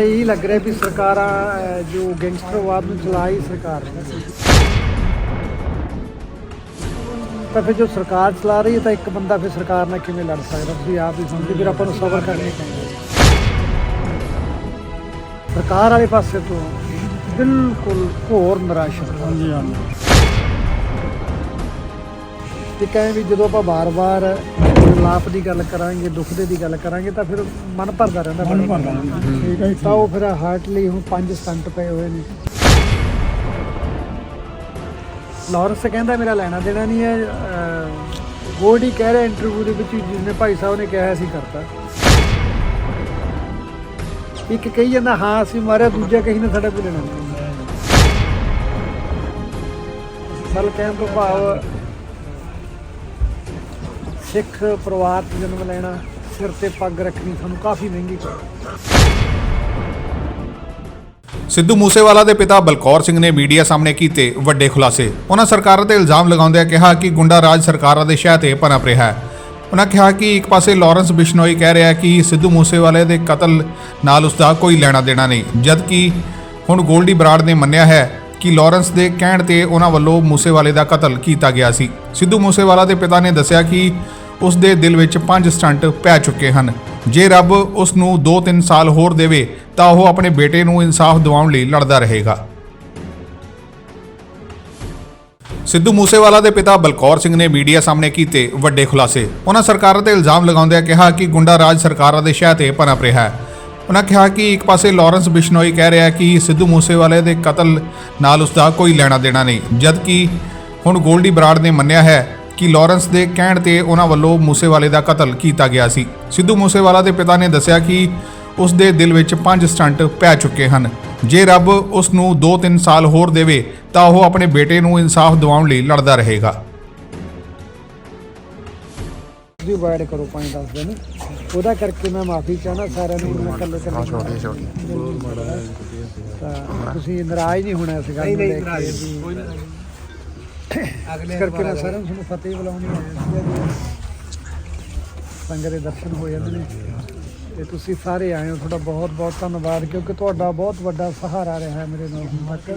ਇਹੀ ਲੱਗ ਰਿਹਾ ਵੀ ਸਰਕਾਰਾਂ ਅਹ, ਜੋ ਗੈਂਗਸਟਰਵਾਦ ਨੂੰ ਚਲਾਈ ਸਰਕਾਰ। ਨੇ ਤਾਂ ਫਿਰ ਜੋ ਸਰਕਾਰ ਚਲਾ ਰਹੀ ਹੈ ਤਾਂ ਇੱਕ ਬੰਦਾ ਫਿਰ ਸਰਕਾਰ ਨਾਲ ਕਿਵੇਂ ਲੜ ਸਕਦਾ? ਤੁਸੀਂ ਆਪ ਹੀ ਸਮਝਦੇ ਫਿਰ ਆਪਾਂ ਨੂੰ ਸਬਰ ਕਰਨੀ ਪੈਂਦਾ ਸਰਕਾਰ ਵਾਲੇ ਪਾਸੇ ਤੋਂ ਬਿਲਕੁਲ ਘੋਰ ਨਿਰਾਸ਼ਾ ਹਾਂਜੀ ਹਾਂਜੀ। ਤੇ ਕਹੇ ਵੀ ਜਦੋਂ ਆਪਾਂ ਬਾਰ-ਬਾਰ ਲਾਪ ਦੀ ਗੱਲ ਕਰਾਂਗੇ ਦੁੱਖ ਦੇ ਦੀ ਗੱਲ ਕਰਾਂਗੇ ਤਾਂ ਫਿਰ ਮਨ ਭਰਦਾ ਰਹਿੰਦਾ ਮਨ ਭਰਦਾ ਠੀਕ ਹੈ ਤਾਂ ਉਹ ਫਿਰ ਹਾਰਟ ਲਈ ਹੁਣ ਪੰਜ ਸਟੰਟ ਪਏ ਹੋਏ ਨੇ। ਲਾਰੈਂਸ ਕਹਿੰਦਾ ਮੇਰਾ ਲੈਣਾ ਦੇਣਾ ਨਹੀਂ ਹੈ। ਗੋਲਡੀ ਕਹਿ ਰਿਹਾ ਇੰਟਰਵਿਊ ਦੇ ਵਿੱਚ ਜਿਸਨੇ ਭਾਈ ਸਾਹਿਬ ਨੇ ਕਿਹਾ ਸੀ ਕਰਤਾ। ਇੱਕ ਕਹੀ ਜਾਂਦਾ ਹਾਂ ਅਸੀਂ ਮਾਰਿਆ ਦੂਜਾ ਕਹੀ ਨਾ ਸਾਡਾ ਕੋਈ ਲੈਣਾ ਨਹੀਂ। ਮਤਲਬ ਕਹਿਣ ਤੋਂ ਭਾਵ ਸਿੱਖ ਪਰਿਵਾਰ 'ਚ ਜਨਮ ਲੈਣਾ, ਸਿਰ ਤੇ ਪੱਗ ਰੱਖਣੀ ਸਾਨੂੰ ਕਾਫੀ ਮਹਿੰਗੀ ਪਈ। ਸਿੱਧੂ ਮੂਸੇਵਾਲਾ ਦੇ ਪਿਤਾ ਬਲਕੌਰ ਸਿੰਘ ਨੇ ਮੀਡੀਆ ਸਾਹਮਣੇ ਕੀਤੇ ਵੱਡੇ ਖੁਲਾਸੇ। ਉਹਨਾਂ ਸਰਕਾਰਾਂ ਤੇ ਇਲਜ਼ਾਮ ਲਗਾਉਂਦਿਆਂ ਕਿਹਾ ਕਿ ਗੁੰਡਾ ਰਾਜ ਸਰਕਾਰਾਂ ਦੇ ਸ਼ਹਿ ਤੇ ਪਨਪ ਰਿਹਾ ਹੈ। ਉਹਨਾਂ ਕਿਹਾ ਕਿ ਇੱਕ ਪਾਸੇ ਲਾਰੈਂਸ ਬਿਸ਼ਨੋਈ ਕਹਿ ਰਿਹਾ ਕਿ ਸਿੱਧੂ ਮੂਸੇਵਾਲੇ ਦੇ ਕਤਲ ਨਾਲ ਉਸ ਦਾ ਕੋਈ ਲੈਣਾ ਦੇਣਾ ਨਹੀਂ, ਜਦਕਿ ਹੁਣ ਗੋਲਡੀ ਬਰਾੜ ਨੇ ਮੰਨਿਆ ਹੈ ਕਿ ਲਾਰੈਂਸ ਦੇ ਕਹਿਣ ਤੇ ਉਹਨਾਂ ਵੱਲੋਂ ਮੂਸੇਵਾਲੇ ਦਾ ਕਤਲ ਕੀਤਾ ਗਿਆ ਸੀ। ਸਿੱਧੂ ਮੂਸੇਵਾਲਾ ਦੇ ਪਿਤਾ ਨੇ ਦੱਸਿਆ ਕਿ ਉਸ ਦੇ ਦਿਲ ਵਿੱਚ ਪੰਜ ਸਟੰਟ ਪੈ ਚੁੱਕੇ ਹਨ। ਜੇ ਰੱਬ ਉਸ ਨੂੰ 2-3 ਸਾਲ ਹੋਰ ਦੇਵੇ, ਤਾਂ ਉਹ ਆਪਣੇ ਬੇਟੇ ਨੂੰ ਇਨਸਾਫ ਦਿਵਾਉਣ ਲਈ ਲੜਦਾ ਰਹੇਗਾ। ਸਿੱਧੂ ਮੂਸੇਵਾਲਾ ਦੇ ਪਿਤਾ ਬਲਕੌਰ ਸਿੰਘ ਨੇ ਮੀਡੀਆ ਸਾਹਮਣੇ ਕੀਤੇ ਵੱਡੇ ਖੁਲਾਸੇ। ਉਹਨਾਂ ਸਰਕਾਰਾਂ ਤੇ ਇਲਜ਼ਾਮ ਲਗਾਉਂਦਿਆਂ ਕਿਹਾ ਕਿ ਗੁੰਡਾ ਰਾਜ ਸਰਕਾਰਾਂ ਦੇ ਸ਼ਹਿ ਤੇ ਪਨਪ ਰਿਹਾ ਹੈ। ਉਹਨਾਂ ਕਿਹਾ ਕਿ ਇੱਕ ਪਾਸੇ ਲਾਰੈਂਸ ਬਿਸ਼ਨੋਈ ਕਹਿ ਰਿਹਾ ਕਿ ਸਿੱਧੂ ਮੂਸੇਵਾਲੇ ਦੇ ਕਤਲ ਨਾਲ ਉਸ ਦਾ ਕੋਈ ਲੈਣਾ ਦੇਣਾ ਨਹੀਂ, ਜਦਕਿ ਹੁਣ ਗੋਲਡੀ ਬਰਾੜ ਨੇ ਮੰਨਿਆ ਹੈ ਕਿ ਲਾਰੈਂਸ ਦੇ ਕਹਿਣ ਤੇ ਉਹਨਾਂ ਵੱਲੋਂ ਮੂਸੇਵਾਲੇ ਦਾ ਕਤਲ ਕੀਤਾ ਗਿਆ ਸੀ। ਸਿੱਧੂ ਮੂਸੇਵਾਲਾ ਦੇ ਪਿਤਾ ਨੇ ਦੱਸਿਆ ਕਿ ਉਸ ਦੇ ਦਿਲ ਵਿੱਚ ਪੰਜ ਸਟੰਟ ਪੈ ਚੁੱਕੇ ਹਨ। ਜੇ ਰੱਬ ਉਸ ਨੂੰ 2-3 ਸਾਲ ਹੋਰ ਦੇਵੇ ਤਾਂ ਉਹ ਆਪਣੇ ਬੇਟੇ ਨੂੰ ਇਨਸਾਫ ਦਿਵਾਉਣ ਲਈ ਲੜਦਾ ਰਹੇਗਾ। ਤੁਸੀਂ ਅਵਾਇਡ ਕਰੋ 5-10 ਦਿਨ। ਉਹਦਾ ਕਰਕੇ ਮੈਂ ਮਾਫੀ ਚਾਹਨਾ ਸਾਰਿਆਂ ਨੂੰ ਮੈਂ ਇਕੱਲੇ ਇਕੱਲੇ ਛੋਟੀ ਛੋਟੀ। ਤਾਂ ਤੁਸੀਂ ਨਾਰਾਜ਼ ਨਹੀਂ ਹੋਣਾ ਇਸ ਗੱਲ ਨੂੰ ਲੈ ਕੇ ਅਗਲੇ ਕਰਕੇ ਮੈਂ ਸਾਰਿਆਂ ਨੂੰ ਤੁਹਾਨੂੰ ਫਤਿਹ ਬੁਲਾਉਣੀ ਹੈ। ਸੰਗਤ ਦੇ ਦਰਸ਼ਨ ਹੋ ਜਾਂਦੇ ਨੇ। ਤੇ ਤੁਸੀਂ ਸਾਰੇ ਆਏ ਹੋ ਤੁਹਾਡਾ ਬਹੁਤ ਬਹੁਤ ਧੰਨਵਾਦ ਕਿਉਂਕਿ ਤੁਹਾਡਾ ਬਹੁਤ ਵੱਡਾ ਸਹਾਰਾ ਰਿਹਾ ਹੈ ਮੇਰੇ ਨਾਲ ਹੁਣ ਤੱਕ।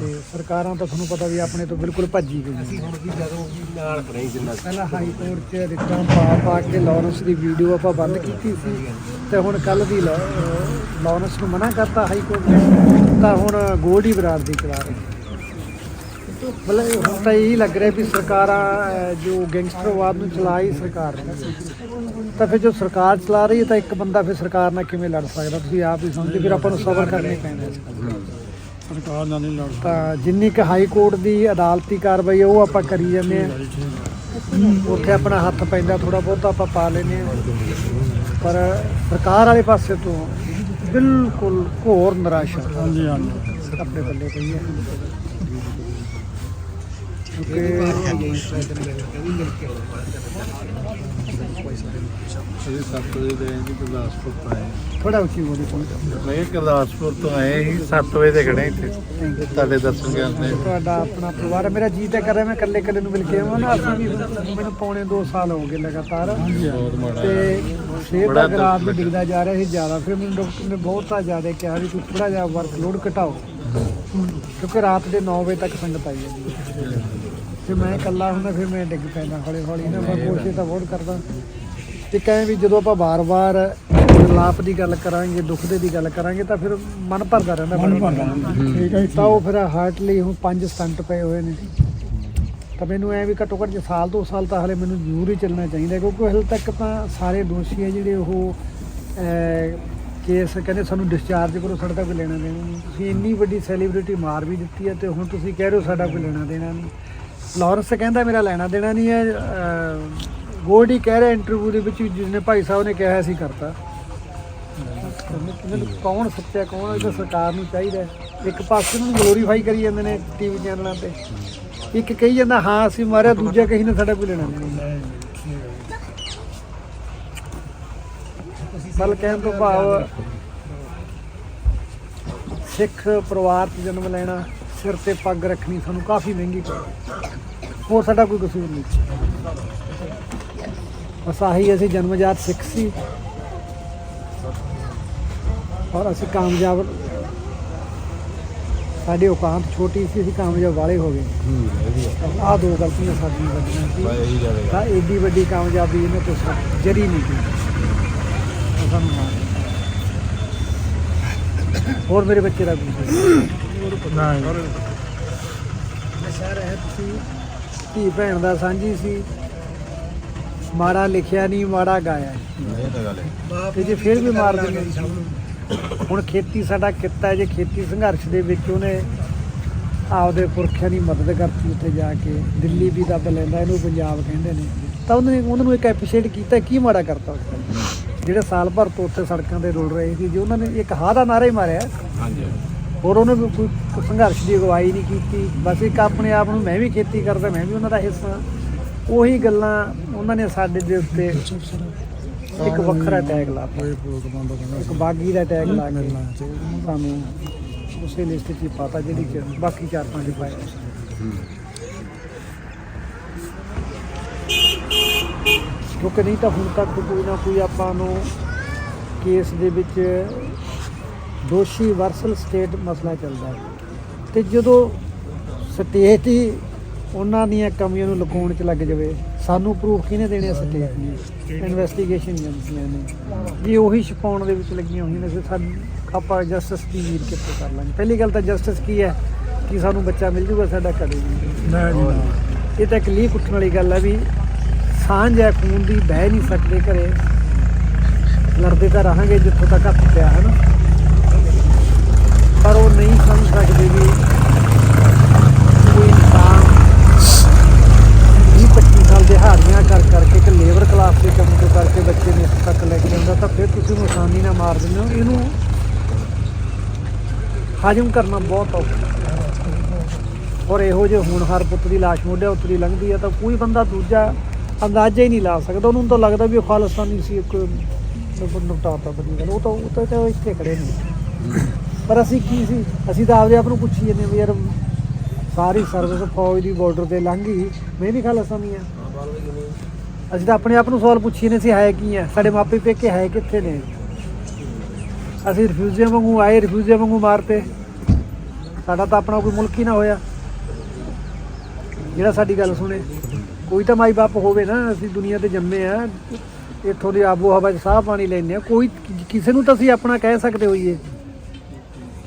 ਤੇ ਸਰਕਾਰਾਂ ਤਾਂ ਤੁਹਾਨੂੰ ਪਤਾ ਵੀ ਆਪਣੇ ਤੋਂ ਬਿਲਕੁਲ ਭੱਜੀ ਗਈਆਂ ਅਸੀਂ ਹੁਣ ਵੀ ਜਦੋਂ ਵੀ ਨਾਲ ਖੜੇ ਜਿੰਨਾ ਪਹਿਲਾਂ ਹਾਈ ਕੋਰਟ 'ਚ ਰਿਟਾਂ ਪਾ ਪਾ ਕੇ ਲਾਰੈਂਸ ਦੀ ਵੀਡੀਓ ਆਪਾਂ ਬੰਦ ਕੀਤੀ ਸੀ। ਤੇ ਹੁਣ ਕੱਲ ਦੀ ਲਾਰੈਂਸ ਨੂੰ ਮਨਾ ਕਰਤਾ ਹਾਈ ਕੋਰਟ ਨੇ। ਤਾਂ ਹੁਣ ਗੋਲਡੀ ਬਰਾੜ ਦੀ ਚਲਾ ਰਹੇ ਮਤਲਬ ਹੁਣ ਤਾਂ ਇਹੀ ਲੱਗ ਰਿਹਾ ਵੀ ਸਰਕਾਰਾਂ ਜੋ ਗੈਂਗਸਟਰਵਾਦ ਨੂੰ ਚਲਾਈ ਸਰਕਾਰ ਨੇ ਤਾਂ ਫਿਰ ਜੋ ਸਰਕਾਰ ਚਲਾ ਰਹੀ ਹੈ ਤਾਂ ਇੱਕ ਬੰਦਾ ਫਿਰ ਸਰਕਾਰ ਨਾਲ ਕਿਵੇਂ ਲੜ ਸਕਦਾ? ਤੁਸੀਂ ਆਪ ਹੀ ਸਮਝਦੇ ਫਿਰ ਆਪਾਂ ਨੂੰ ਸਬਰ ਕਰਨੀ ਪੈਂਦਾ। ਸਰਕਾਰ ਨਾਲ ਨਹੀਂ ਲੜ ਤਾਂ ਜਿੰਨੀ ਕੁ ਹਾਈ ਕੋਰਟ ਦੀ ਅਦਾਲਤੀ ਕਾਰਵਾਈ ਉਹ ਆਪਾਂ ਕਰੀ ਜਾਂਦੇ ਆ ਉੱਥੇ ਆਪਣਾ ਹੱਥ ਪੈਂਦਾ ਥੋੜਾ ਬਹੁਤ ਆਪਾਂ ਪਾ ਲੈਂਦੇ ਆ ਪਰ ਸਰਕਾਰ ਵਾਲੇ ਪਾਸੇ ਤੋਂ ਬਿਲਕੁਲ ਘੋਰ ਨਿਰਾਸ਼ਾ ਹਾਂਜੀ ਹਾਂਜੀ। ਆਪਣੇ ਬੱਲੇ ਪਈ ਹੈ। ਅਸੀਂ ਸੱਤ ਵਜੇ ਦੇ ਆਏ ਜੀ ਗੁਰਦਾਸਪੁਰ ਤੋਂ ਆਏ ਥੋੜਾ ਉੱਚੀ ਬੋਲੀ ਕੋਈ ਮੈਂ ਕਿਹਾ ਗੁਰਦਾਸਪੁਰ ਤੋਂ ਆਏ ਸੀ 7 ਵਜੇ ਦੇ ਖੜੇ ਇੱਥੇ। ਤੁਹਾਡੇ ਦਰਸ਼ਨ ਕਰਦੇ ਤੁਹਾਡਾ ਆਪਣਾ ਪਰਿਵਾਰ ਹੈ। ਮੇਰਾ ਜੀ ਤਾਂ ਕਰ ਰਿਹਾ ਮੈਂ ਇਕੱਲੇ ਇਕੱਲੇ ਨੂੰ ਮਿਲ ਕੇ ਆਵਾਂ ਨਾ। ਅਸੀਂ ਵੀ ਮੈਨੂੰ ਪੌਣੇ 2 ਸਾਲ ਹੋ ਗਏ ਲਗਾਤਾਰ। ਬਹੁਤ ਮਾੜਾ ਤੇ ਸਿਹਤ ਬੜਾ ਦਾ ਗਰਾਫ ਵੀ ਡਿੱਗਦਾ ਜਾ ਰਿਹਾ ਸੀ ਜ਼ਿਆਦਾ। ਫਿਰ ਮੈਨੂੰ ਡਾਕਟਰ ਨੇ ਬਹੁਤਾ ਜ਼ਿਆਦਾ ਕਿਹਾ ਵੀ ਤੂੰ ਥੋੜਾ ਜਿਹਾ ਵਰਕਲੋਡ ਘਟਾਓ। ਕਿਉਂਕਿ ਰਾਤ ਦੇ 9 ਵਜੇ ਤੱਕ ਸੰਗਤ ਆਈ ਜਾਂਦੀ ਹੈ। ਤੇ ਮੈਂ ਇਕੱਲਾ ਹੁੰਦਾ ਫਿਰ ਮੈਂ ਡਿੱਗ ਪੈਂਦਾ ਹੌਲੀ ਹੌਲੀ ਨਾ ਮੈਂ ਕੋਸ਼ਿਸ਼ ਤਾਂ ਬਹੁਤ ਕਰਦਾ। ਤੇ ਕਹੇ ਵੀ ਜਦੋਂ ਆਪਾਂ ਬਾਰ-ਬਾਰ ਲਾਪ ਦੀ ਗੱਲ ਕਰਾਂਗੇ ਦੁੱਖ ਦੇ ਦੀ ਗੱਲ ਕਰਾਂਗੇ ਤਾਂ ਫਿਰ ਮਨ ਭਰਦਾ ਰਹਿੰਦਾ ਮਨ ਭਰਦਾ ਠੀਕ ਹੈ ਤਾਂ ਉਹ ਫਿਰ ਹਾਰਟ ਲਈ ਹੁਣ ਪੰਜ ਸਟੰਟ ਪਏ ਹੋਏ ਨੇ। ਤਾਂ ਮੈਨੂੰ ਐ ਵੀ ਘੱਟੋ ਘੱਟ ਜੇ ਸਾਲ ਦੋ ਸਾਲ ਤਾਂ ਹਲੇ ਮੈਨੂੰ ਜ਼ਰੂਰ ਹੀ ਚੱਲਣਾ ਚਾਹੀਦਾ ਕਿਉਂਕਿ ਹਲੇ ਤੱਕ ਤਾਂ ਸਾਰੇ ਦੋਸ਼ੀ ਆ ਜਿਹੜੇ ਉਹ ਕੇਸ ਕਹਿੰਦੇ ਸਾਨੂੰ ਡਿਸਚਾਰਜ ਕਰੋ ਸਾਡਾ ਤਾਂ ਕੋਈ ਲੈਣਾ ਦੇਣਾ ਨਹੀਂ। ਤੁਸੀਂ ਇੰਨੀ ਵੱਡੀ ਸੈਲੀਬ੍ਰਿਟੀ ਮਾਰ ਵੀ ਦਿੱਤੀ ਹੈ ਤੇ ਹੁਣ ਤੁਸੀਂ ਕਹਿ ਰਹੇ ਹੋ ਸਾਡਾ ਕੋਈ ਲੈਣਾ ਦੇਣਾ ਨਹੀਂ। ਲਾਰੈਂਸ ਕਹਿੰਦਾ ਮੇਰਾ ਲੈਣਾ ਦੇਣਾ ਨਹੀਂ ਹੈ ਅਹ, ਗੋਲਡੀ ਕਹਿ ਰਿਹਾ ਇੰਟਰਵਿਊ ਦੇ ਵਿੱਚ ਜਿਸਨੇ ਭਾਈ ਸਾਹਿਬ ਨੇ ਕਿਹਾ ਸੀ ਕਰਤਾ। ਕੌਣ ਸੱਚਾ ਕੌਣ ਇਹ ਤਾਂ ਸਰਕਾਰ ਨੂੰ ਚਾਹੀਦਾ ਇੱਕ ਪਾਸੇ ਨੂੰ ਗਲੋਰੀਫਾਈ ਕਰੀ ਜਾਂਦੇ ਨੇ ਟੀਵੀ ਚੈਨਲਾਂ ਤੇ। ਇੱਕ ਕਹੀ ਜਾਂਦਾ ਹਾਂ ਅਸੀਂ ਮਾਰਿਆ ਦੂਜਾ ਕਹੀ ਨਾ ਸਾਡਾ ਕੋਈ ਲੈਣਾ ਨਹੀਂ। ਮਤਲਬ ਕਹਿਣ ਤੋਂ ਭਾਵ ਸਿੱਖ ਪਰਿਵਾਰ 'ਚ ਜਨਮ ਲੈਣਾ। ਸਿਰ ਤੇ ਪੱਗ ਰੱਖਣੀ ਸਾਨੂੰ ਕਾਫੀ ਮਹਿੰਗੀ ਪਈ ਹੋਰ ਸਾਡਾ ਕੋਈ ਕਸੂਰ ਨਹੀਂ। ਬਸ ਆਹੀ ਅਸੀਂ ਜਨਮਜਾਤ ਸਿੱਖ ਸੀ। ਔਰ ਅਸੀਂ ਕਾਮਯਾਬ ਸਾਡੀ ਔਕਾਤ ਛੋਟੀ ਸੀ ਅਸੀਂ ਕਾਮਯਾਬ ਵਾਲੇ ਹੋ ਗਏ। ਆਹ ਦੋ ਗਲਤੀਆਂ ਸਾਡੀਆਂ ਵੱਡੀਆਂ ਸੀ। ਤਾਂ ਏਡੀ ਵੱਡੀ ਕਾਮਯਾਬੀ ਇਹਨੇ ਸਾ- ਜਰੀ ਨਹੀਂ ਸਾਨੂੰ ਦਿੱਤਾ। ਹੋਰ ਮੇਰੇ ਬੱਚੇ ਦਾ ਕੁਝ ਨਸ਼ਾ ਰਹਿਤ ਸੀ ਧੀ ਭੈਣ ਦਾ ਸਾਂਝੀ ਸੀ। ਮਾੜਾ ਲਿਖਿਆ ਨਹੀਂ ਮਾੜਾ ਗਾਇਆ। ਤੇ ਜੇ ਫਿਰ ਵੀ ਮਾਰ ਦਿੰਦੇ ਹੁਣ ਖੇਤੀ ਸਾਡਾ ਕਿੱਤਾ ਹੈ, ਜੇ ਖੇਤੀ ਸੰਘਰਸ਼ ਦੇ ਵਿੱਚ ਉਹਨੇ ਆਪਦੇ ਪੁਰਖਿਆਂ ਦੀ ਮਦਦ ਕਰਤੀ ਉੱਥੇ ਜਾ ਕੇ ਦਿੱਲੀ ਵੀ ਦੱਬ ਲੈਂਦਾ ਇਹਨੂੰ ਪੰਜਾਬ ਕਹਿੰਦੇ ਨੇ। ਤਾਂ ਉਹਨੇ ਉਹਨਾਂ ਨੂੰ ਇੱਕ ਐਪਰੀਸ਼ੀਏਟ ਕੀਤਾ ਕੀ ਮਾੜਾ ਕਰਤਾ ਉਸ ਜਿਹੜੇ ਸਾਲ ਭਰ ਤੋਂ ਉੱਥੇ ਸੜਕਾਂ ਤੇ ਰੁਲ ਰਹੇ ਸੀ ਜੇ ਉਹਨਾਂ ਨੇ ਇੱਕ ਹਾਂ ਦਾ ਨਾਰਾ ਹੀ ਮਾਰਿਆ। ਹੋਰ ਉਹਨੇ ਵੀ ਕੋਈ ਸੰਘਰਸ਼ ਦੀ ਅਗਵਾਈ ਨਹੀਂ ਕੀਤੀ। ਬਸ ਇੱਕ ਆਪਣੇ ਆਪ ਨੂੰ ਮੈਂ ਵੀ ਖੇਤੀ ਕਰਦਾ, ਮੈਂ ਵੀ ਉਹਨਾਂ ਦਾ ਹਿੱਸਾ। ਉਹੀ ਗੱਲਾਂ ਉਹਨਾਂ ਨੇ ਸਾਡੇ ਦੇ ਉੱਤੇ ਇੱਕ ਵੱਖਰਾ ਟੈਗ ਲਾਤਾ ਇੱਕ ਬਾਗੀ ਦਾ ਟੈਗ ਲਾ ਕੇ ਸਾਨੂੰ ਉਸੇ ਲਿਸਟ 'ਚ ਪਾਤਾ, ਜਿਹੜੀ ਕਿ ਬਾਕੀ ਚਾਰ ਪੰਜ ਪਾਏ। ਕਿਉਂਕਿ ਨਹੀਂ ਤਾਂ ਹੁਣ ਤੱਕ ਕੋਈ ਨਾ ਕੋਈ ਆਪਾਂ ਨੂੰ ਕੇਸ ਦੇ ਵਿੱਚ ਦੋਸ਼ੀ ਵਰਸਲ ਸਟੇਟ ਮਸਲਾ ਚੱਲਦਾ ਹੈ। ਤੇ ਜਦੋਂ ਸਟੇਟ ਹੀ ਉਹਨਾਂ ਦੀਆਂ ਕਮੀਆਂ ਨੂੰ ਲੁਕਾਉਣ 'ਚ ਲੱਗ ਜਾਵੇ ਸਾਨੂੰ ਪ੍ਰੂਫ ਕਿਹਨੇ ਦੇਣੇ ਸਟੇਟ ਨੇ? ਇਨਵੈਸਟੀਗੇਸ਼ਨ ਏਜੰਸੀਆਂ ਨੇ। ਜੇ ਉਹੀ ਛਪਾਉਣ ਦੇ ਵਿੱਚ ਲੱਗੀਆਂ ਹੋਈਆਂ ਨੇ ਫਿਰ ਸਾਨੂੰ ਆਪਾਂ ਜਸਟਿਸ ਦੀ ਉਮੀਦ ਕਿੱਥੋਂ ਕਰ ਲਾਂਗੇ? ਪਹਿਲੀ ਗੱਲ ਤਾਂ ਜਸਟਿਸ ਕੀ ਹੈ? ਕਿ ਸਾਨੂੰ ਬੱਚਾ ਮਿਲ ਜੂਗਾ ਸਾਡਾ ਕਦੇ ਨਹੀਂ ਇਹ ਤਾਂ ਇੱਕ ਲੀਕ ਉੱਠਣ ਵਾਲੀ ਗੱਲ ਹੈ ਵੀ ਸਾਂਝ ਹੈ ਖੂਨ ਦੀ ਬਹਿ ਨਹੀਂ ਸਕਦੇ ਘਰੇ। ਲੜਦੇ ਤਾਂ ਰਹਾਂਗੇ ਜਿੱਥੋਂ ਤੱਕ ਹੱਥ ਪਿਆ ਹੈ ਨਾ ਪਰ ਉਹ ਨਹੀਂ ਸਮਝ ਸਕਦੇ ਵੀ ਕੋਈ ਇਨਸਾਨ 20 25 ਸਾਲ ਦਿਹਾੜੀਆਂ ਕਰ ਕਰਕੇ ਇੱਕ ਲੇਬਰ ਕਲਾਸ ਦੇ ਕੰਮ ਤੋਂ ਕਰਕੇ ਬੱਚੇ ਨੂੰ ਇੱਥੇ ਤੱਕ ਲੈ ਕੇ ਆਉਂਦਾ ਤਾਂ ਫਿਰ ਤੁਸੀਂ ਉਹਨੂੰ ਆਸਾਨੀ ਨਾਲ ਮਾਰ ਦਿੰਦੇ ਹੋ। ਇਹਨੂੰ ਹਜਮ ਕਰਨਾ ਬਹੁਤ ਔਖਾ ਔਰ ਇਹੋ ਜਿਹੇ ਹੋਣਹਾਰ ਪੁੱਤ ਦੀ ਲਾਸ਼ ਮੋਢੇ ਉੱਤਰੀ ਲੰਘਦੀ ਹੈ, ਤਾਂ ਕੋਈ ਬੰਦਾ ਦੂਜਾ ਅੰਦਾਜ਼ਾ ਹੀ ਨਹੀਂ ਲਾ ਸਕਦਾ। ਉਹਨੂੰ ਤਾਂ ਲੱਗਦਾ ਵੀ ਉਹ ਖਾਲਿਸਤਾਨੀ ਸੀ, ਇੱਕ ਨੁਕਤਾਤਾ ਬਣੀ ਗੱਲ। ਉਹ ਤਾਂ ਉਹ ਤਾਂ- ਇੱਥੇ ਖੜੇ ਨੇ। ਪਰ ਅਸੀਂ ਕੀ ਸੀ? ਅਸੀਂ ਤਾਂ ਆਪਦੇ ਆਪ ਨੂੰ ਪੁੱਛੀ ਜਾਂਦੇ ਵੀ ਯਾਰ ਸਾਰੀ ਸਰਵਿਸ ਫੌਜ ਦੀ ਬਾਰਡਰ ਤੇ ਲੰਘ ਗਈ। ਮੈਂ ਵੀ ਖਾਲਿਸਤਾਨੀ ਆ। ਅਸੀਂ ਤਾਂ ਆਪਣੇ ਆਪ ਨੂੰ ਸਵਾਲ ਪੁੱਛੀ ਨੇ ਸੀ, ਹੈ ਕੀ ਆ? ਸਾਡੇ ਮਾਪੇ ਪੇਕੇ ਹੈ ਕਿੱਥੇ ਨੇ? ਅਸੀਂ ਰਿਫਿਊਜੀਆਂ ਵਾਂਗੂ ਆਏ ਰਿਫਿਊਜੀਆਂ ਵਾਂਗੂ ਮਾਰਤੇ ਸਾਡਾ ਤਾਂ ਆਪਣਾ ਕੋਈ ਮੁਲਕ ਹੀ ਨਾ ਹੋਇਆ। ਜਿਹੜਾ ਸਾਡੀ ਗੱਲ ਸੁਣੇ। ਕੋਈ ਤਾਂ ਮਾਈ ਬਾਪ ਹੋਵੇ ਨਾ, ਅਸੀਂ ਦੁਨੀਆ ਤੇ ਜੰਮੇ ਆ। ਇੱਥੋਂ ਦੀ ਆਬੋ ਹਵਾ 'ਚ ਸਾਹ ਪਾਣੀ ਲੈਂਦੇ ਆ। ਕੋਈ ਕਿਸੇ ਨੂੰ ਤਾਂ ਅਸੀਂ ਆਪਣਾ ਕਹਿ ਸਕਦੇ ਹੋਈਏ।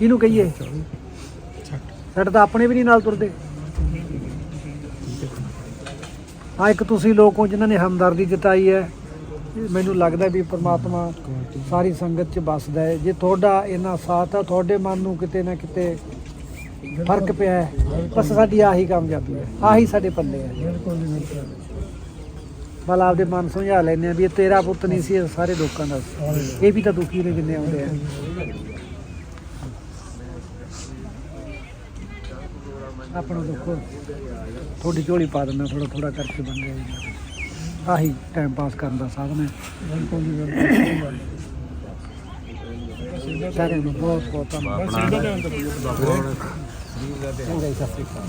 ਕਿਹਨੂੰ ਕਹੀਏ? ਸਾਡੇ ਤਾਂ ਆਪਣੇ ਵੀ ਨਹੀਂ ਨਾਲ ਤੁਰਦੇ। ਆ ਇੱਕ ਤੁਸੀਂ ਲੋਕ ਹੋ ਜਿਨ੍ਹਾਂ ਨੇ ਹਮਦਰਦੀ ਜਤਾਈ ਹੈ। ਮੈਨੂੰ ਲੱਗਦਾ ਵੀ ਪ੍ਰਮਾਤਮਾ ਸਾਰੀ ਸੰਗਤ 'ਚ ਵੱਸਦਾ ਹੈ। ਜੇ ਤੁਹਾਡਾ ਇਹਨਾਂ ਸਾਥ ਆ, ਤੁਹਾਡੇ ਮਨ ਨੂੰ ਕਿਤੇ ਨਾ ਕਿਤੇ ਫ਼ਰਕ ਪਿਆ ਹੈ। ਬਸ ਸਾਡੀ ਆਹੀ ਕਾਮਯਾਬੀ ਹੈ। ਆਹੀ ਸਾਡੇ ਪੱਲੇ ਹੈ। ਬਲ ਆਪਦੇ ਮਨ ਸਮਝਾ ਲੈਂਦੇ ਆ ਵੀ ਇਹ ਤੇਰਾ ਪੁੱਤ ਨਹੀਂ ਸੀ, ਇਹ ਸਾਰੇ ਲੋਕਾਂ ਦਾ ਇਹ ਵੀ ਤਾਂ ਦੁਖੀ ਨੇ ਕਿੰਨੇ ਆਉਂਦੇ ਆ। ਆਪਣਾ ਦੁੱਖ ਥੋੜੀ ਝੋਲੀ ਪਾ ਦਿੰਦਾ ਥੋੜਾ ਥੋੜਾ ਕਰਕੇ ਬਣ ਗਿਆ ਜੀ। ਆਹੀ ਟਾਈਮ ਪਾਸ ਕਰਨ ਦਾ ਸਾਧਨ ਹੈ। ਸਾਰਿਆਂ ਨੂੰ ਬਹੁਤ ਬਹੁਤ ਧੰਨਵਾਦ। ਸਤਿ ਸ਼੍ਰੀ ਅਕਾਲ।